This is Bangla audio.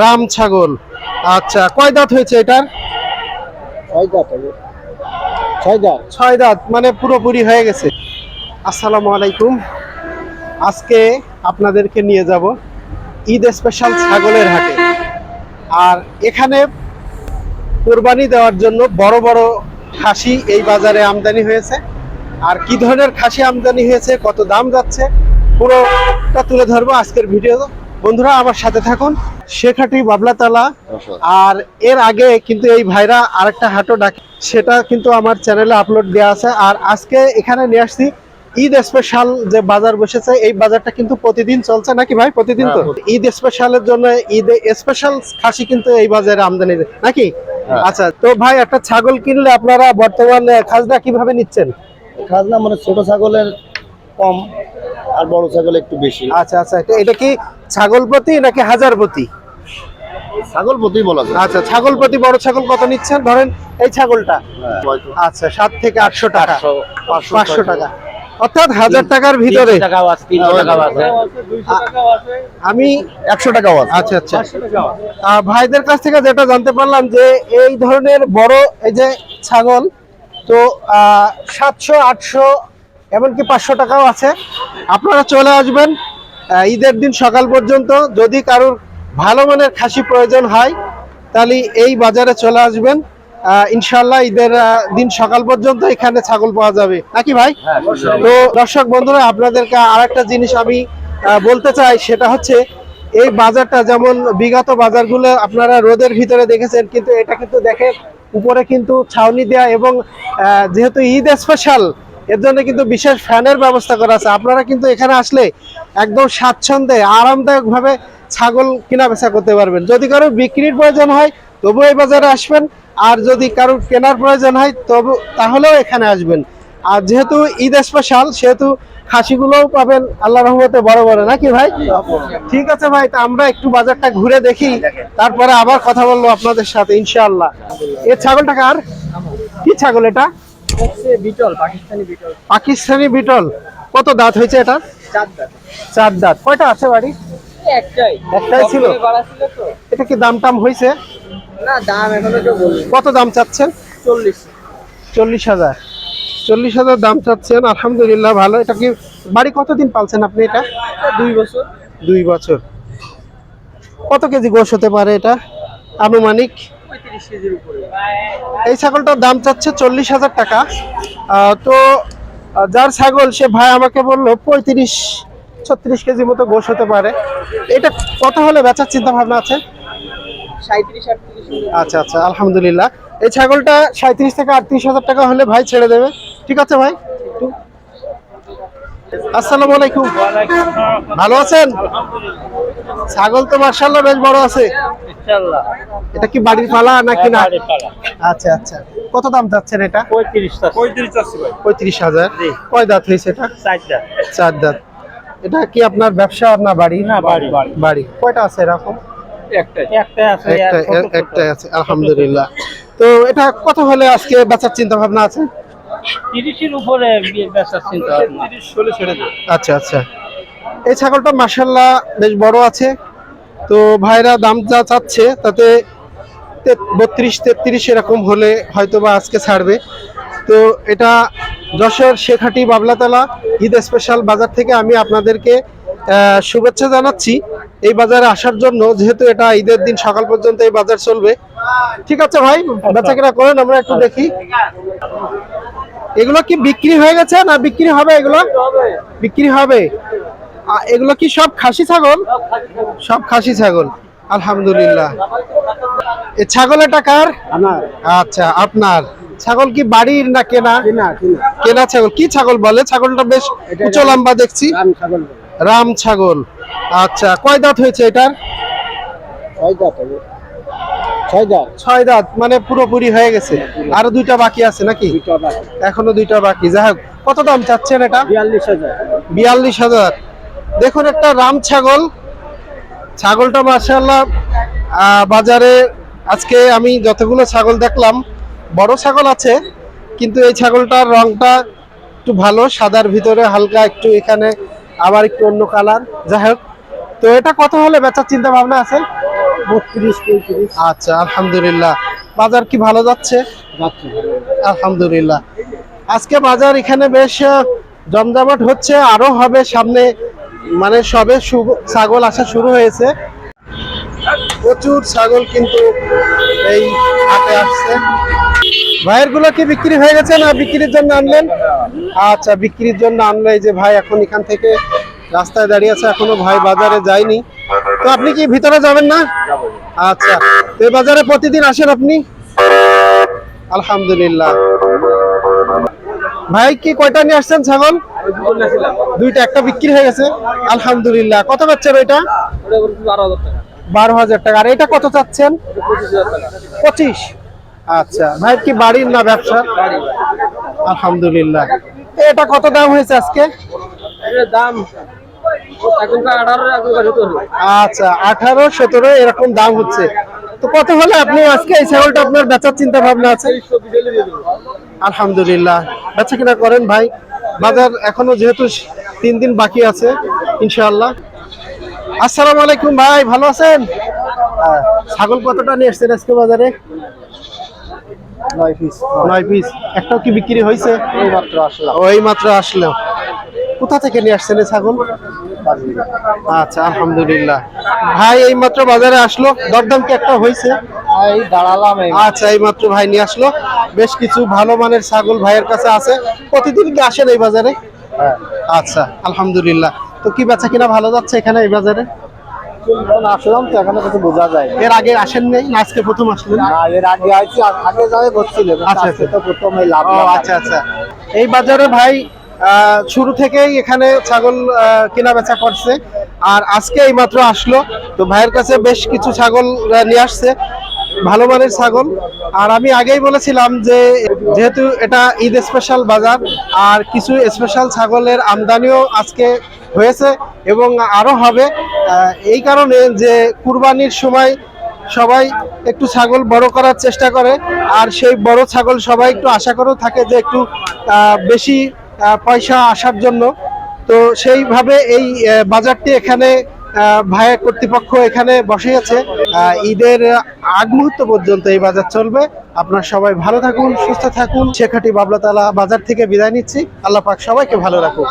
রাম ছাগল। আচ্ছা কয় দাঁত হয়েছে এটার? ছয় দাঁত ছয় দাঁত। ছয় দাঁত মানে পুরোপুরি হয়ে গেছে। আসসালামু আলাইকুম। আজকে আপনাদেরকে নিয়ে যাব ঈদ স্পেশাল ছাগলের হাটে। আর এখানে কোরবানি দেওয়ার জন্য বড় বড় খাসি এই বাজারে আমদানি হয়েছে। আর কি ধরনের খাসি আমদানি হয়েছে কত দাম যাচ্ছে পুরোটা তুলে ধরবো আজকের ভিডিও। বন্ধুরা আমার সাথে থাকুন। শেখাটি বাবলাতলা। আর এর আগে কিন্তু এই ভাইরা আরেকটা হাটও ডাকে সেটা কিন্তু আমার চ্যানেলে আপলোড দেওয়া আছে। আর আজকে এখানে নিয়ে আসছি ঈদ স্পেশাল যে বাজার বসেছে এই বাজারটা কিন্তু প্রতিদিন চলছে নাকি ভাই? প্রতিদিন তো? হ্যাঁ, ঈদ স্পেশালের জন্য ঈদ স্পেশাল খাসি কিন্তু এই বাজারে আমদানি নাকি? হ্যাঁ। আচ্ছা তো ভাই একটা ছাগল কিনলে আপনারা বর্তমানে খাজনা কীভাবে নিচ্ছেন? খাজনা মানে ছোট ছাগলের কম আর বড় ছাগল একটু বেশি। আচ্ছা আচ্ছা এটা কি ছাগল প্রতি নাকি হাজার প্রতি? ছাগল প্রতি বলা যায়। আচ্ছা ছাগল প্রতি বড় ছাগল কত নিচ্ছেন? ধরেন এই ছাগলটা। হ্যাঁ। আচ্ছা সাত থেকে আটশো টাকা। পাঁচশো পাঁচশো টাকা। অর্থাৎ হাজার টাকার ভিতরে। আমি একশো টাকাও আচ্ছা আচ্ছা। ভাইদের কাছ থেকে যেটা জানতে পারলাম যে এই ধরনের বড় এই যে ছাগল তো সাতশো আটশো এমনকি পাঁচশো টাকাও আছে। আপনারা চলে আসবেন ঈদের দিন সকাল পর্যন্ত। যদি কারোর ভালো মানের খাসি প্রয়োজন হয় তাহলে এই বাজারে চলে আসবেন। ইনশাল্লাহ ঈদের দিন সকাল পর্যন্ত এখানে ছাগল পাওয়া যাবে। নাকি ভাই? তো দর্শক বন্ধুরা আপনাদেরকে আরেকটা জিনিস আমি বলতে চাই সেটা হচ্ছে এই বাজারটা যেমন বিগত বাজারগুলো আপনারা রোদের ভিতরে দেখেছেন কিন্তু এটা কিন্তু দেখেন উপরে কিন্তু ছাউনি দেয়া এবং যেহেতু ঈদ স্পেশাল এর জন্য কিন্তু বিশেষ ফ্যানের ব্যবস্থা করা আছে। আপনারা কিন্তু এখানে আসলে একদম স্বাচ্ছন্দ্যে আরামদায়ক ভাবে ছাগল কেনা বেচা করতে পারবেন। যদি কারও বিক্রির প্রয়োজন হয় তবু এই বাজারে আসবেন। আর যদি কারও কেনার প্রয়োজন হয়, তবু তাহলেও এখানে আসবেন। আর যেহেতু ঈদ স্পেশাল সেহেতু খাসিগুলোও পাবেন। আল্লাহ রহমতে বড় বড়, নাকি ভাই? ঠিক আছে ভাই, তা আমরা একটু বাজারটা ঘুরে দেখি। তারপরে আবার কথা বলব আপনাদের সাথে, ইনশাআল্লাহ। এ ছাগলটা কার? কি ছাগল এটা? পাকিস্তানি বিটল। কত দাঁত হয়েছে এটা চার দাঁত। চার দাঁত। কয়টা আছে বাড়ি? একটাই। একটাই ছিল? এটা কি দাম টাম হয়েছে? না দাম এখনও কেউ কত দাম চাচ্ছেন? চল্লিশ। চল্লিশ হাজার। চল্লিশ হাজার দাম চাচ্ছেন। আলহামদুলিল্লাহ ভালো। এটা কি বাড়ি কতদিন পালছেন আপনি এটা দুই বছর। দুই বছর। কত কেজি গোশ হতে পারে এটা? আনুমানিক? এই ছাগলটার দাম চাচ্ছে চল্লিশ হাজার টাকা। তো যার ছাগল, সে ভাই আমাকে বলল, পঁয়ত্রিশ, ছত্রিশ কেজি মতো গোশ হতে পারে। এটা কত হলে বেচার চিন্তা ভাবনা আছে? আচ্ছা আচ্ছা আলহামদুলিল্লাহ। এই ছাগলটা সাঁত্রিশ থেকে আটত্রিশ হাজার টাকা হলে ভাই ছেড়ে দেবে। ঠিক আছে ভাই? আসসালামু আলাইকুম। ভালো আছেন? ছাগল তো মার্শাল্লাহ বেশ বড় আছে। এটা কি বাড়ির পালা নাকি না? আচ্ছা আচ্ছা। কত দাম চাচ্ছেন এটা? পঁয়ত্রিশ চাচ্ছি। ভাই। হাজার। জি। কয় দাঁত হয়েছে এটা? চার দাঁত। এটা কি আপনার ব্যবসা না বাড়ি? না, বাড়ি, বাড়ি। কয়টা আছে এরকম? একটাই। একটাই আছে একটাই আছে আলহামদুলিল্লাহ। তো এটা কত হলে আজকে বেচার চিন্তা ভাবনা আছে? তিরিশের উপরে বেচার চিন্তা তিরিশ ষোলো ছেড়ে আচ্ছা আচ্ছা। এই ছাগলটা মাসাল্লাহ বেশ বড় আছে। তো ভাইরা দাম যা চাচ্ছে তাতে বত্রিশ তেত্রিশ এরকম হলে হয়তো বা আজকে ছাড়বে। তো এটা যশোর শেখাটি বাবলাতলা ঈদ স্পেশাল বাজার থেকে আমি আপনাদেরকে শুভেচ্ছা জানাচ্ছি। এই বাজারে আসার জন্য যেহেতু এটা ঈদের দিন সকাল পর্যন্ত এই বাজার চলবে। ঠিক আছে ভাই বেচা কিনা করেন আমরা একটু দেখি। এগুলো কি বিক্রি হয়ে গেছে না বিক্রি হবে এগুলো? বিক্রি হবে। এগুলো কি সব খাসি ছাগল? সব খাসি ছাগল। আলহামদুলিল্লাহ। এ ছাগলের টাকার আচ্ছা আপনার। ছাগল কি বাড়ির না কেনা? কিনা ছাগল। কি ছাগল বলে? ছাগলটা বেশ উঁচু লম্বা দেখছি। রাম ছাগল আচ্ছা কয় দাঁত হয়েছে এটার? ছয় দাঁত ছয় দাঁত। মানে পুরোপুরি হয়ে গেছে। আরও দুইটা বাকি আছে নাকি? এখনও দুইটা বাকি। যাই হোক কত দাম চাচ্ছেন এটা? বিয়াল্লিশ হাজার। বিয়াল্লিশ হাজার। দেখুন একটা রাম ছাগল। ছাগলটা মার্শাল্লাহ বাজারে আজকে আমি যতগুলো ছাগল দেখলাম বড় ছাগল আছে কিন্তু এই ছাগলটার রংটা একটু ভালো সাদার ভিতরে হালকা একটু এখানে আবার একটু অন্য কালার। যাই হোক তো এটা কত হলে বেচার চিন্তা ভাবনা আছে? বত্রিশ পঁয়ত্রিশ। আচ্ছা আলহামদুলিল্লাহ। বাজার কি ভালো যাচ্ছে? যাচ্ছে আলহামদুলিল্লাহ। আজকে বাজার এখানে বেশ জমজমাট হচ্ছে আরও হবে সামনে মানে সবে ছাগল আসা শুরু হয়েছে। প্রচুর ছাগল কিন্তু এই হাটে আসছে। ভাইয়েরগুলো কি বিক্রি হয়ে গেছে না বিক্রির জন্য আনলেন? আচ্ছা বিক্রির জন্য আনলো যে ভাই এখন এখান থেকে রাস্তায় দাঁড়িয়ে আছে, এখনও ভাই বাজারে যায়নি। তো আপনি কি ভিতরে যাবেন না? আচ্ছা তো এই বাজারে প্রতিদিন আসেন আপনি? আলহামদুলিল্লাহ। ভাই, কি কয়টা নিয়ে আসছেন ছাগল? দুইটা একটা বিক্রি হয়ে গেছে। আলহামদুলিল্লাহ। কত পাচ্ছেন ওইটা বারো হাজার টাকা। আর এটা কত চাচ্ছেন? পঁচিশ। আচ্ছা। ভাই, কি বাড়ির না ব্যবসা? আলহামদুলিল্লাহ। এটা কত দাম হয়েছে আজকে? দাম আচ্ছা আঠারো, সতেরো, এরকম দাম হচ্ছে। তো কত হলে আপনি আজকে এই ছাগলটা আপনার বেচার চিন্তা ভাবনা আছে? আলহামদুলিল্লাহ। বেচা কিনা করেন ভাই? বাজার এখনও যেহেতু তিন দিন বাকি আছে ইনশাআল্লাহ। আসসালামু আলাইকুম ভাই ভালো আছেন? ছাগল কতটা নিয়ে এসছেন আজকে বাজারে? নয় পিস। নয় পিস। একটাও কি বিক্রি হয়েছে? এই মাত্র আসলাম ওই মাত্র আসলো। কোথা থেকে নিয়ে আসছেন ছাগল? আচ্ছা আলহামদুলিল্লাহ। ভাই এই মাত্র বাজারে আসলো। দরদাম কি একটা হয়েছে? আচ্ছা এই। মাত্র ভাই নিয়ে আসলো। বেশ কিছু ভালো মানের ছাগল ভাইয়ের কাছে আছে। প্রতিদিন কি আসেন এই বাজারে? হ্যাঁ। আচ্ছা আলহামদুলিল্লাহ। তো কি বেচা কিনা ভালো যাচ্ছে এখানে এই বাজারে? আসলাম তো এখনও কিছু বোঝা যায় এর আগে আসেন নেই? না আজকে প্রথম আসলেন? না, এর আগে আইছি আগে যাবে করছিল আচ্ছা, আচ্ছা। তো প্রথম এই লাভ আচ্ছা আচ্ছা। এই বাজারে ভাই আহ, শুরু থেকেই এখানে ছাগল কেনা বেচা করছে। আর আজকে এই মাত্র আসলো। তো ভাইয়ের কাছে বেশ কিছু ছাগল নিয়ে আসছে। ভালো মানের ছাগল। আর আমি আগেই বলেছিলাম যে যেহেতু এটা ঈদ স্পেশাল বাজার, আর কিছু স্পেশাল ছাগলের আমদানিও আজকে হয়েছে এবং আরও হবে। এই কারণে যে কুরবানির সময় সবাই একটু ছাগল বড় করার চেষ্টা করে, আর সেই বড় ছাগল সবাই একটু আশা করেও থাকে যে একটু বেশি পয়সা আসার জন্য। তো সেইভাবে এই বাজারটি এখানে আহ, ভাইয়ের কর্তৃপক্ষ এখানে বসিয়েছে আহ, ঈদের আগ মুহূর্ত পর্যন্ত এই বাজার চলবে। আপনার সবাই ভালো থাকুন সুস্থ থাকুন। শেখাটি বাবলাতলা বাজার থেকে বিদায় নিচ্ছি। আল্লাহ পাক সবাইকে ভালো রাখুন